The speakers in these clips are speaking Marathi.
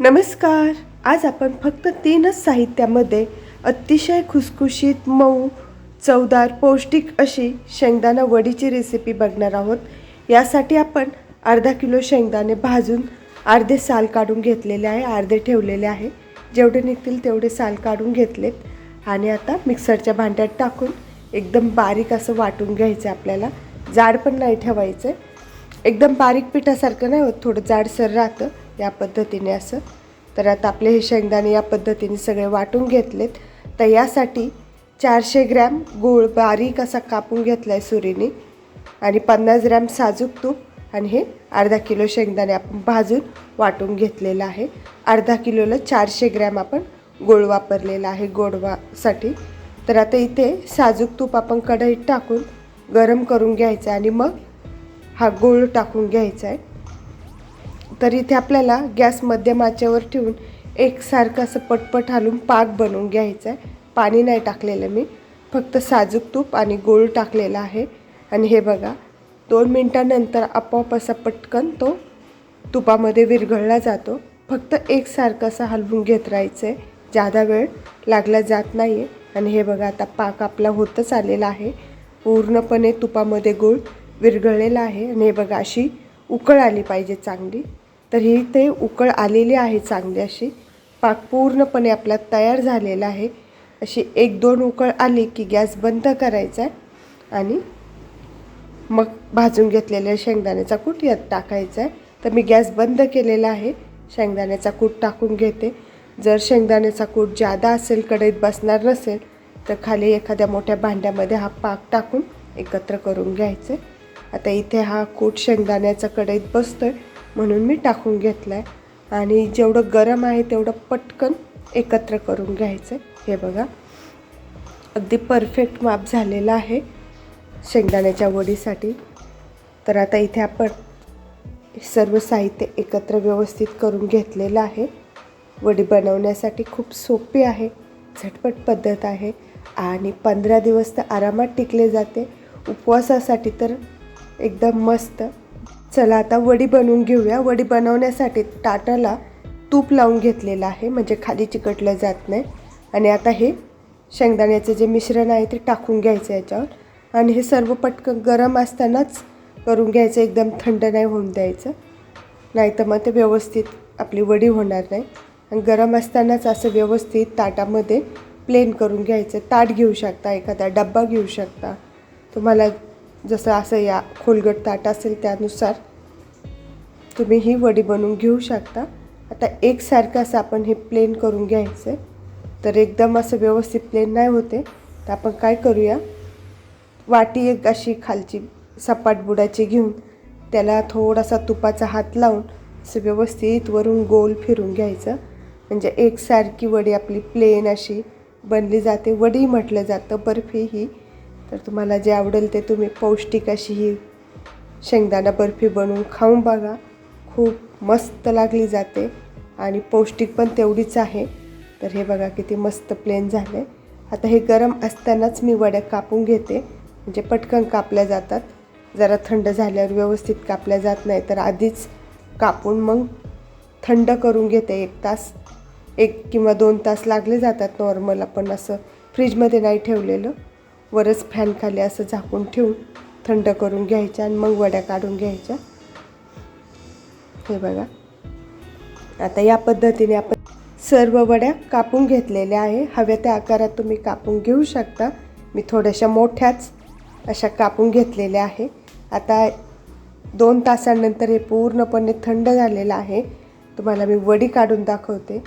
नमस्कार. आज आपण फक्त तीनच साहित्यामध्ये अतिशय खुसखुशीत मऊ चवदार पौष्टिक अशी शेंगदाणा वडीची रेसिपी बघणार आहोत. यासाठी आपण अर्धा किलो शेंगदाणे भाजून अर्धे साल काढून घेतलेले आहे अर्धे ठेवलेले आहे. जेवढे निघतील तेवढे साल काढून घेतलेत. आणि आता मिक्सरच्या भांड्यात टाकून एकदम बारीक असं वाटून घ्यायचं आहे आपल्याला. जाड पण नाही ठेवायचं आहे एकदम बारीक पिठासारखं नाही होत थोडं जाडसर राहतं. या पद्धतीने असं. तर आता आपले हे शेंगदाणे या पद्धतीने सगळे वाटून घेतलेत. तर यासाठी चारशे ग्रॅम गूळ बारीक असा कापून घेतला आहे सुरीने. आणि पन्नास ग्रॅम साजूक तूप आणि हे अर्धा किलो शेंगदाणे आपण भाजून वाटून घेतलेलं आहे. अर्धा किलोला चारशे ग्रॅम आपण गोळ वापरलेला आहे गोडवासाठी. तर आता इथे साजूक तूप आपण कढईत टाकून गरम करून घ्यायचं आणि मग हा गूळ टाकून घ्यायचा आहे. तर इथे आपल्याला गॅस मध्यम आचेवर ठेवून एकसारखं असं पटपट हालून पाक बनवून घ्यायचं आहे पाणी नाही टाकलेलं मी. फक्त साजूक तूप आणि गूळ टाकलेला आहे. आणि हे बघा दोन मिनटानंतर आपोआप असा पटकन तो तुपामध्ये विरघळला जातो. फक्त एकसारखं असं हलवून घेत राहायचं आहे जादा वेळ लागला जात नाही आहे आणि हे बघा आता पाक आपला होतच आलेला आहे. पूर्णपणे तुपामध्ये गूळ विरघळलेला आहे. आणि हे बघा अशी उकळ आली पाहिजे चांगली. तर ही ते उकळ आलेली आहे चांगली अशी पाक पूर्णपणे आपला तयार झालेला आहे. अशी एक दोन उकळ आली की गॅस बंद करायचा आहे आणि मग भाजून घेतलेल्या शेंगदाण्याचा कूट यात टाकायचा आहे. तर मी गॅस बंद केलेला आहे. शेंगदाण्याचा कूट टाकून घेते. जर शेंगदाण्याचा कूट जादा असेल कढईत बसणार नसेल तर खाली एखाद्या मोठ्या भांड्यामध्ये हा पाक टाकून एकत्र करून घ्यायचे. आता इथे हा कूट शेंगदाण्याचा कढईत बसतो आहे म्हणून मी टाकून घेतला आहे आणि जेवढं गरम आहे तेवढं पटकन एकत्र करून घ्यायचं. हे बघा. अगदी परफेक्ट माप झालेलं आहे शेंगदाण्याच्या वडीसाठी. तर आता इथे आपण सर्व साहित्य एकत्र व्यवस्थित करून घेतलेलं आहे. वडी बनवण्यासाठी खूप सोपी आहे. झटपट पद्धत आहे. आणि पंधरा दिवस तर आरामात टिकले जाते. उपवासासाठी तर एकदम मस्त. चला आता वडी बनवून घेऊया. वडी बनवण्यासाठी ताटाला तूप लावून घेतलेलं आहे म्हणजे खाली चिकटलं जात नाही. आणि आता हे शेंगदाण्याचं जे मिश्रण आहे ते टाकून घ्यायचं याच्यावर. आणि हे सर्व पटकन गरम असतानाच करून घ्यायचं एकदम थंड नाही होऊन द्यायचं. नाही तर मग ते व्यवस्थित आपली वडी होणार नाही. आणि गरम असतानाच असं व्यवस्थित ताटामध्ये प्लेन करून घ्यायचं. ताट घेऊ शकता एखादा डब्बा घेऊ शकता. तुम्हाला जसं असं या खोलगट ताट असेल त्यानुसार तुम्ही ही वडी बनवून घेऊ शकता. आता एकसारखं असं आपण हे प्लेन करून घ्यायचं तर एकदम असं व्यवस्थित प्लेन नाही होते. तर आपण काय करूया? वाटी एक अशी खालची सपाट बुडाची घेऊन त्याला थोडासा तुपाचा हात लावून असं व्यवस्थित वरून गोल फिरून घ्यायचं. म्हणजे एकसारखी वडी आपली प्लेन अशी बनली जाते. वडी म्हटलं जातं बर्फी ही. तर तुम्हाला जे आवडेल ते तुम्ही पौष्टिक अशी ही शेंगदाणा बर्फी बनवून खाऊन बघा. खूप मस्त लागली जाते आणि पौष्टिक पण तेवढीच आहे. तर हे बघा किती मस्त प्लेन झालं. आता हे गरम असतानाच मी वड्या कापून घेते. म्हणजे पटकन कापल्या जातात. जरा थंड झाल्यावर व्यवस्थित कापल्या जात नाही तर आधीच कापून मग थंड करून घेते एक तास. एक किंवा दोन तास लागले जातात नॉर्मल आपण असं फ्रीजमध्ये नाही ठेवलेलं. वरच फॅन खाली असं झाकून ठेवून थंड करून घ्यायच्या आणि मग वड्या काढून घ्यायच्या. हे बघा. आता या पद्धतीने आपण सर्व वड्या कापून घेतलेल्या आहे. हव्या त्या आकारात तुम्ही कापून घेऊ शकता. मी थोड्याशा मोठ्याच अशा कापून घेतलेल्या आहे. आता दोन तासानंतर हे पूर्णपणे थंड झालेलं आहे. तुम्हाला मी वडी काढून दाखवते.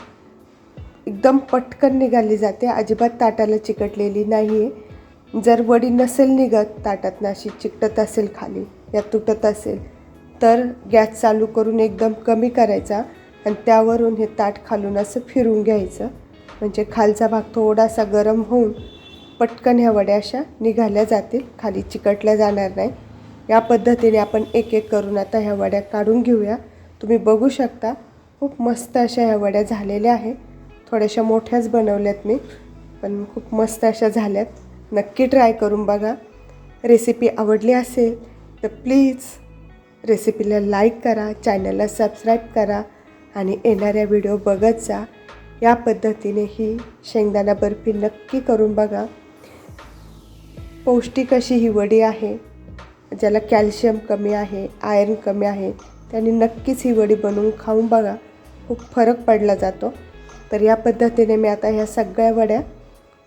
एकदम पटकन निघाली जाते. अजिबात ताटाला चिकटलेली नाही आहे जर वडी नसेल निघत ताटात नाशी चिकटत असेल खाली या तुटत असेल तर गॅस चालू करून एकदम कमी करायचा आणि त्यावरून हे ताट खालून असं फिरून घ्यायचं. म्हणजे खालचा भाग थोडासा गरम होऊन पटकन ह्या वड्या अशा निघाल्या जातील. खाली चिकटल्या जाणार नाही. या पद्धतीने आपण एक एक करून आता ह्या वड्या काढून घेऊया. तुम्ही बघू शकता खूप मस्त अशा ह्या वड्या झालेल्या आहेत. थोड्याशा मोठ्याच बनवल्यात मी पण खूप मस्त अशा झाल्यात. नक्की ट्राय करून बघा. रेसिपी आवडली असेल तर प्लीज रेसिपीला लाईक करा चॅनलला सबस्क्राईब करा आणि येणाऱ्या व्हिडिओ बघत जा. या पद्धतीने ही शेंगदाणा बर्फी नक्की करून बघा. पौष्टिक अशी ही वडी आहे ज्याला कॅल्शियम कमी आहे आयर्न कमी आहे त्यांनी नक्कीच ही वडी बनवून खाऊन बघा. खूप फरक पडला जातो. तर या पद्धतीने मी आता ह्या सगळ्या वड्या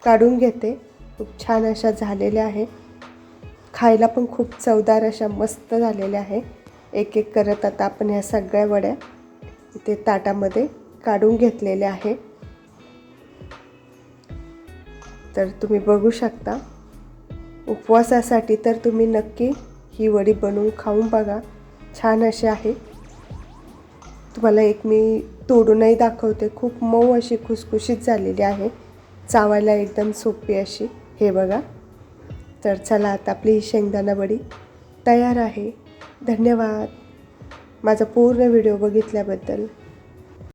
काढून घेते. खूप छान अशा झालेल्या आहे. खायला पण खूप चवदार अशा मस्त झालेल्या आहे. एक एक करत आता आपण ह्या सगळ्या वड्या इथे ताटामध्ये काढून घेतलेल्या आहे. तर तुम्ही बघू शकता. उपवासासाठी तर तुम्ही नक्की ही वडी बनवून खाऊन बघा. छान अशी आहे. तुम्हाला एक मी तोडूनही दाखवते. खूप मऊ अशी खुसखुशीत झालेली आहे. चावायला एकदम सोपी अशी. हे बघा. तर चला आता आपली शेंगदाणा वडी तयार आहे. धन्यवाद. माझा पूर्ण व्हिडिओ बघितल्याबद्दल.